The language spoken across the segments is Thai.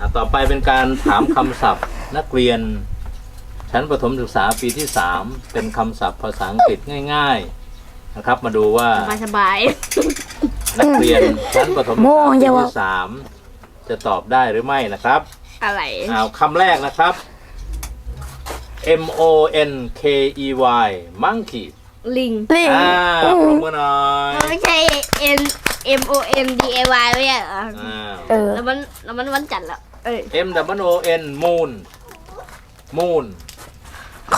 อะต่อไปเป็นการถามคำศัพท์ นักเรียน ชั้นประถมศึกษาปีที่สามเป็นคำศัพท์ภาษาอังกฤษง่าย ๆ นะครับ มาดูว่าสบายสบาย นักเรียนชั้นประถมศึกโม่ษาอปีย่าว่าที่สามจะตอบได้หรือไม่นะครับอะไร เอาคำแรกนะครับ M O N K E Y monkey ลิง ลิงอ่าอืปรมบมือหน่อยมันไม่ใช่ N M O N D A Y ไม่ใช่เหรออ่า เออ แล้วมันแล้วมันวันจันทร์แล้ว เอ้ย M W O N moon moon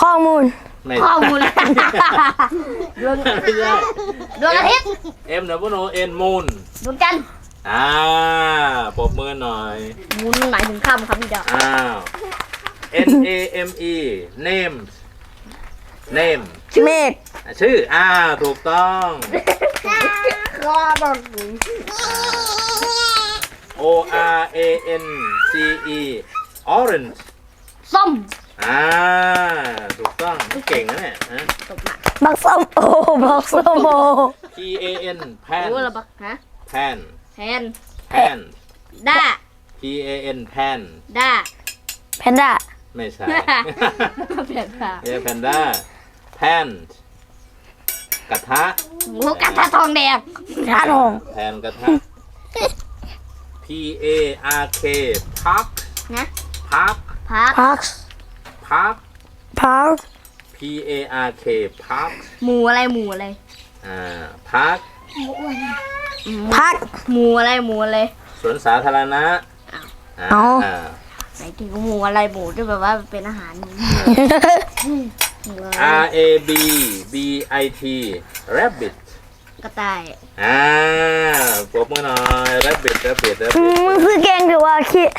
ข้อมูล ไม่ข้อมูล ดวงไม่ใช่ ดวงอาทิตย์ M W O N moon ดวงจันทร์อ่าปรบมือหน่อยมูลหมายถึงค่ำครับพี่ดาวอ้าว N A M E name name เมฆชื่อ อ่า ถูกต้อง ข้อบอก O R A N G E orange ส้มอ่าถูกต้องเก่งนะเนี่ยนะตบมาบักส้มโอบักส้มโอ P A N pan รู้แล้วปะฮะ pan แทน pan ด้า P A N pan ด้าแพนด้าไม่ใช่ เปลี่ยนค่ะเอแพนด้า pan กระทะ หมูกระทะทองแดงท่าทองแทนกระทะ P A R K park นะ park พักพัก park พัก P A R K park หมูอะไรหมูอะไรอ่า park พัก หมูอะไรหมูอะไรสวนสาธารณะเอา อ่าไหนถึงหมูอะไรหมูที่แบบว่าเป็นอาหารหมูอะไร R A B B I T rabbit กระต่าย อ่าปรบมือหน่อย rabbit rabbit อื rabbit มมึงคือเก่งถือว่าคิด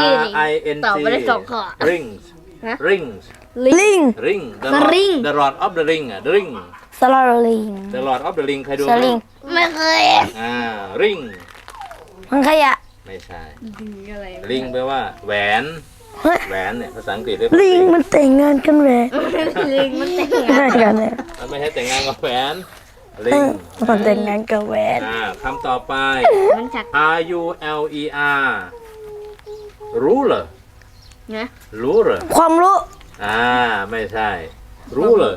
ยืด R อีก I N ตอบ G ไปได้สองข้อ rings ฮะ rings ลิง ring the The lord ring the lord of the ring อะ the ring สลอลิง the lord of the ring ใครดูสลิงไม่เคยอ่า ring มันขยะ ไม่ใช่ดึงอะไร ring แปลว่าแหวนเฮ้ย แหวนเนี่ยภาษาอังกฤษเรียกว่า ลิงมันแต่งงานกันแหวะลิงมันแต่งแต่งานงกันเนี่ยมันไม่ใช่แต่งงานกับแหวน เอ ring อมันแต่งงานกับแหวนอ่าคำต่อไป มันจัก R U L E R ruler นะ ruler ความรู้อ่าไม่ใช่ ruler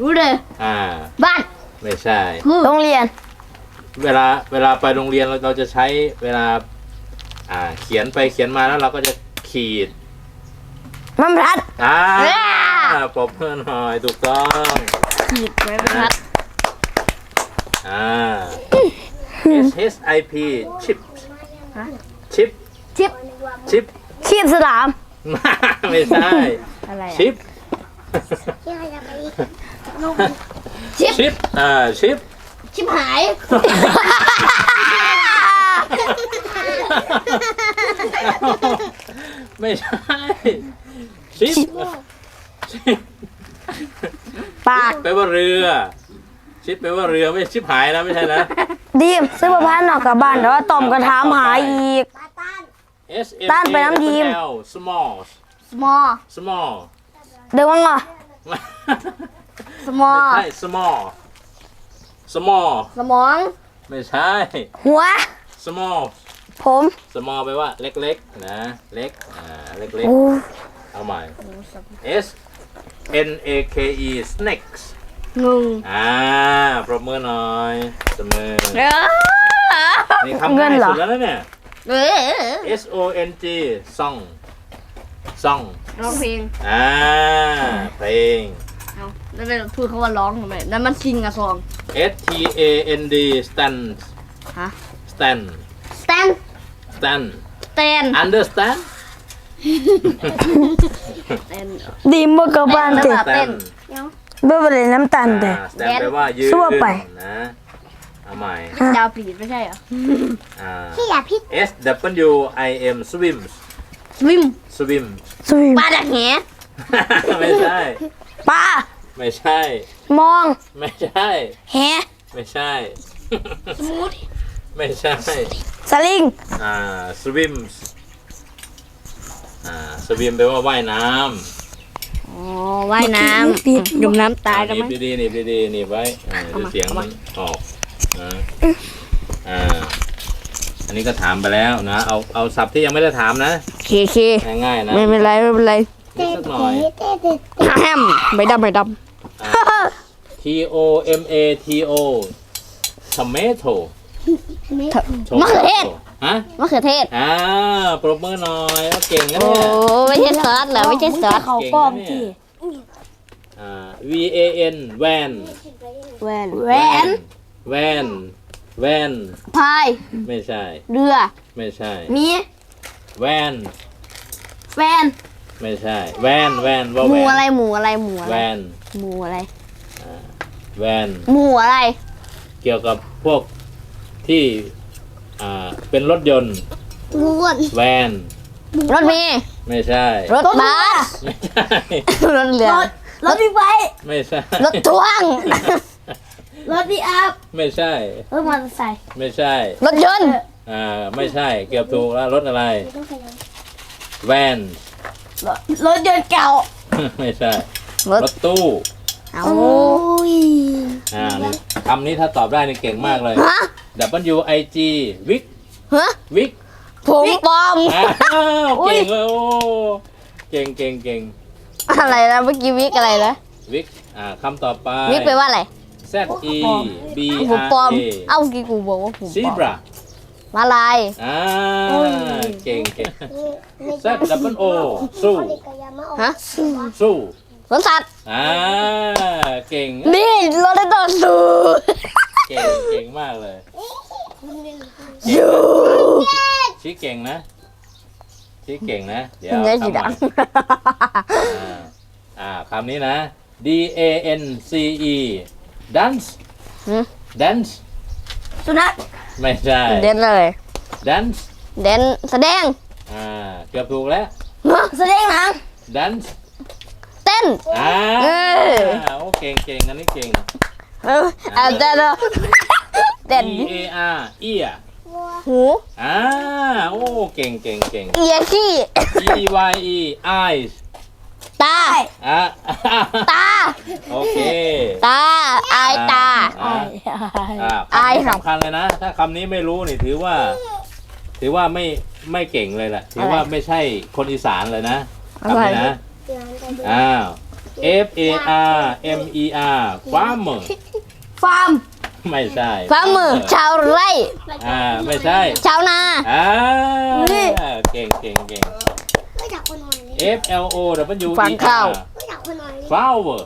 รู้เลยอ่า บ้านไม่ใช่ คือโรงเรียน เวลาเวลาไปโรงเรียนเราเราจะใช้เวลา อ่า เขียนไปเขียนมาแล้วเราก็จะขีดมันพลัดอ่าปรบเพื่อนหน่อยถูกต้อง ขีดไว้เป็นพัดอ่า S H I P chip ฮะชิปชิปชิปขีบสลาม ไม่ใช่ อะไรอะชิปชิปชิปอ่าชิปชิปหาย ไม่ใช่ชิปชิ ปปาก แปลว่าเรือ ชิปแปลว่าเรือไม่ใช่ชิปหายนะไม่ใช่นะ ดีมซื้อมาพันออกกลับบ้านแต่ว่าต่อมกระถามหาอีก S M ต้านไปน้ำยีม L small small small เดี๋ยวว่างอะ small ไม่ใช่ small small สมองไม่ใช่ หัว small ผม small แปลว่าเล็กๆนะ เล็ก อ่า เล็กโอ้ๆ เอาใหม่ S N A K E snakes งงอ่าปรบมือหน่อยเสมอเออนี่คำง่ายสุดแล้วนะเนี่ย เออ S O N G song song ร้องเพลงอ่าเพลงเอาแล้วไปพูดเขาว่าร้องทำไมนั่นมันซิงอะซอง S T A N D stand ฮะ stand stand stand stand understand stand ดีมบ่กลับบ้านเต็เต้นเบื่อเลยน้ำตาลแต่ อ่า stand แปลว่ายืนสู้ไป นะเอาใหม่ดาวปีดไม่ใช่เหรออ่า พี่อย่าพิษ S W I M swims swim swim สวีปลาดักแหไม่ใช่ ปลาไม่ใช่ มองไม่ใช่แฮไม่ใช่ สมูทไม่ใช่ สลิงอ่า swims อ่า swim แปลว่าว่ายน้อ๋อว่ายน้ำจุ่มน้ำำตายกันหไหมนีบดีๆหนีบดีๆหนีบไว้อ่าเอาเดี๋ยวมาเสียงเอามัมา นออกนะอ่าอันนี้ก็ถามไปแล้วนะเอาเอาศัพท์ที่ยังไม่ได้ถามนะเคเคง่ายๆนะไม่เป็นไรไม่เป็นไรนิดสักหน่อย แฮมไม่ดำไม่ดอ่า T O M A T O tomato ำมะเขือเทศ ฮะมะเขือเทศ อ่าปรบมือหน่อยว่าเก่งนะโอ้เนี่ย ไม่ใช่ซอสเหรอไม่ใช่ซอสเขาป้อมที่อ่า V A N van แวนแหวนแวนแวนพาย ไม่ใช่ เรือ ไม่ใช่ มีแวนแฟนไม่ใช่แวนแวนว่าหแวมูนอะไรหมูอะไรหมูอะแวไรนหมูอะไรแวนหมูอะไร เกี่ยวกับพวกที่ อ่าเป็นรถยนต์อ้วนแวนรถเมล์ไม่ใช่ รถบัสไม่ใช่ รถเรือรถรถบิ๊กไบค์ไม่ใช่ รถพ่วง รถบิ๊กอัพไม่ใช่ รถมอเตอร์ไซค์ไม่ใช่ รถยนต์อ่าไม่ใช่เกือบถูกแล้วรถอะไร แวนรถรถยนต์เก่า ไม่ใช่ รถรถตู้เอาโอ้ยอ่านี่คำนี้ถ้าตอบได้นี่เก่งมากเลยฮะ W I G วิกฮะวิกผมปลอม อ้าวเก่งเลยโอ้เก่งเก่งเก่งอะไรนะเมื่อกี้วิกอะไรนะวิกอ่าคำต่อไป วิกแปลว่าอะไร Z E B ผม R ปลอม A เอ้าเมื่อกี้กูบอกว่าผมปลอม Zebra มาลาย อ่าเก่งเก่ง Z W O สู้ ฮะสู้ สวนสัตว์ อ่า เก่ง นี่รถได้ต่อสู้ เก่งเก่งมากเลยชี้เก่งนะชี้เก่งนะ เดี๋ยวเนื้อทำสีใหม่ดอ่าอ่าคำนี้นะ D A N C E dance หืม dance สุนัขไม่ใช่ำเด่นเลย dance เด่นแสดง อ่า เกือบถูกแล้ว แสดงหนัง dance เต้นอ่าเออโอ้เก่งเก่งอันนี้เก่ง เอออาจจะเนอะเด่น E A R ear หูอ่าโอ้เก่งเก่งเก่ง เอียขี้ E Y E eyes ตา อะตา โอเคตาอายตา อ่าอ่าอายคำนี้ครับสำคัญเลยนะ ถ้าคำนี้ไม่รู้นี่ถือว่า ถือว่าไม่ไม่เก่งเลยแหละถือว่าไม่ใช่คนอีสานเลยนะคำนี้นะ อ้าว F A R M E R farmer ฟาร์มไม่ใช่ฟ้ามือชาวไร่ อ่าไม่ใช่ชาวนา อ่านี่ เก่งเก่งเก่งไม่อยากคนนอนเลย F L O W ฟั E งข้าว R ไม่อยากคนนอนเลย flower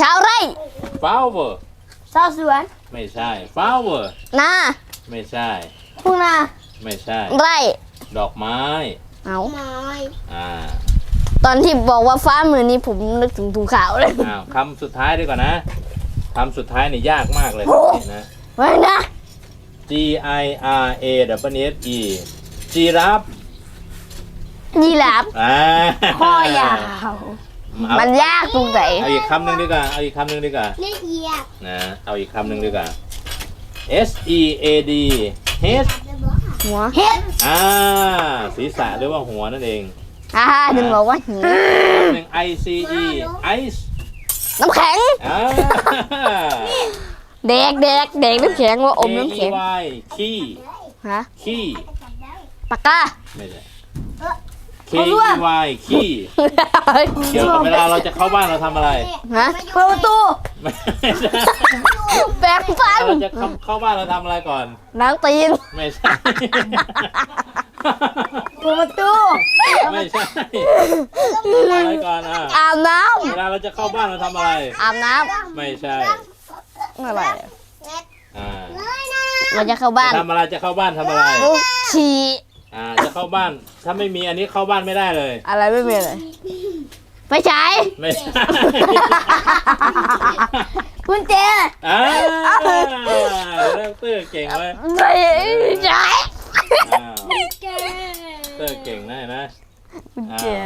ชาวไร่ flower ชาวสวนไม่ใช่ flower นาไม่ใช่ ทุ่งนาไม่ใช่ ไร่ดอกไม้ เอานอนอ่าตอนที่บอกว่าฟ้ามือนี้ผมนึกถึงถุงขาวเลย อ้าวคำสุดท้ายดีกว่านะ คำสุดท้ายนี่ยากมากเลยนะไว้นะ G I R A W S E giraffe ยีราฟอ่าข้อยาว เอามันยากตรงไหนเอาอีกคำหนึ่งดีกว่า เอาอีกคำหนึ่งดีกว่า ละเอียดนะ เอาอีกคำหนึ่งดีกว่า S E A D H หัวเฮ็ดอ่า ศีรษะหรือว่าหัวนั่นเองอ่าถึงบอกว่าหิวหนึ่ง I C E ice น้ำแข็ง อ่าเด็กเด็กเด็กน้ำแข็งว่าอม K น้ำ E แข็ง Y key ฮะ key ปากกา ไม่ใช่ K E Y key เกี่ยวกับเวลาเราจะเข้าบ้านเราทำอะไรฮะเปิดประตูไม่ใช่แปลงฟันเราจะเข้าเข้าบ้านเราทำอะไรก่อนน้ำตีน ไม่ใช่เปิดประตูไม่ใช่อะไรก่อนอะอาบน้เวลาเราจะเข้าบ้านเราทำอะไรำอาบน้ไม่ใช่ำอะไรอ่าเราจะเข้าบ้านจะทำอะไรจะเข้าบ้านทำอะไร ฉี่อ่า จะเข้าบ้าน ถ้าไม่มีอันนี้เข้าบ้านไม่ได้เลย อะไรไม่มีเลยไปใช้ไม่ใช่ กุญแจอ่าเริ่มตื้อเก่งเลยไปใช้อ้าว ตื้อเก่งนะเห็นไหมอ่าเจ๋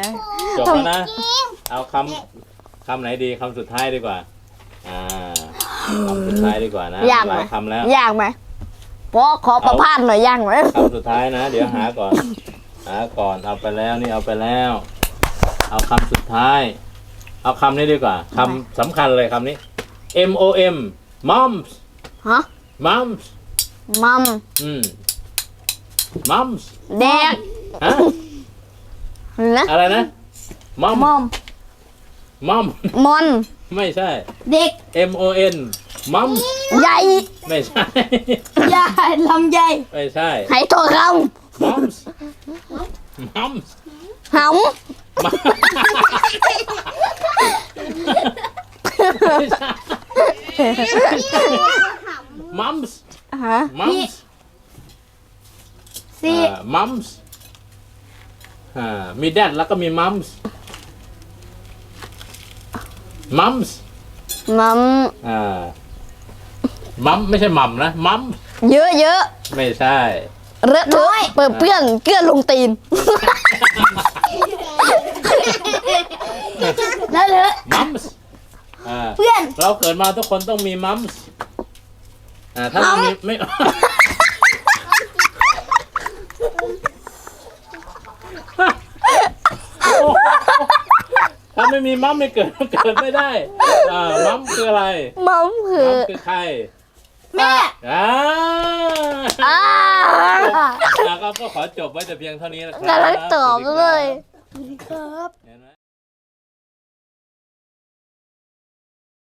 จบแล้วนะ เอาคำคำไหนดีคำสุดท้ายดีกว่า อ่าคำสุดท้ายดีกว่านะยากหไหมลายคำแล้วยากไหมเพราะขอประพาสหน่อยยากไหมคำสุดท้ายนะ เดี๋ยวหาก่อน หาก่อนเอาไปแล้วนี่เอาไปแล้ว เอาคำสุดท้าย เอาคำนี้ดีกว่าคำสำคัญเลยคำนี้ M O M moms ฮะ moms มัม อืมมัมส์เด็ก ฮะนะอะไรนะมัมมอมมัมมอน ไม่ใช่ เด็ก M O N มัมใหญ่ไม่ใช่ใหญ่ลำใหญ่ไม่ใช่ไหทองคมัมส์มัมส์ำหไม่ใช่มัมส์ำฮะมัมส์สิมัมส์ อ่ามีแดดแล้วก็มีมัมส์มัมส์มัมอ่ามัมไม่ใช่มัมนะมัมเยอะเยอะไม่ใช่ เลอะเทอะเปิดเปื้อนเกลือนลงตีนแล้วเลอะ มัมส์อ่าเพื่อน เราเกิดมาทุกคนต้องมีมัมส์อ่าถ้าไม่มีไม่ ไม่มีมัมไม่เกิดเกิดไม่ได้อ่ามัมคืออะไรมัมคือมัมคือใครแม่ อ่าอ้าอ่าก็ก็ขอจบไว้แต่เพียงเท่านี้นะครับกำลังตอบเลยเห็นไหม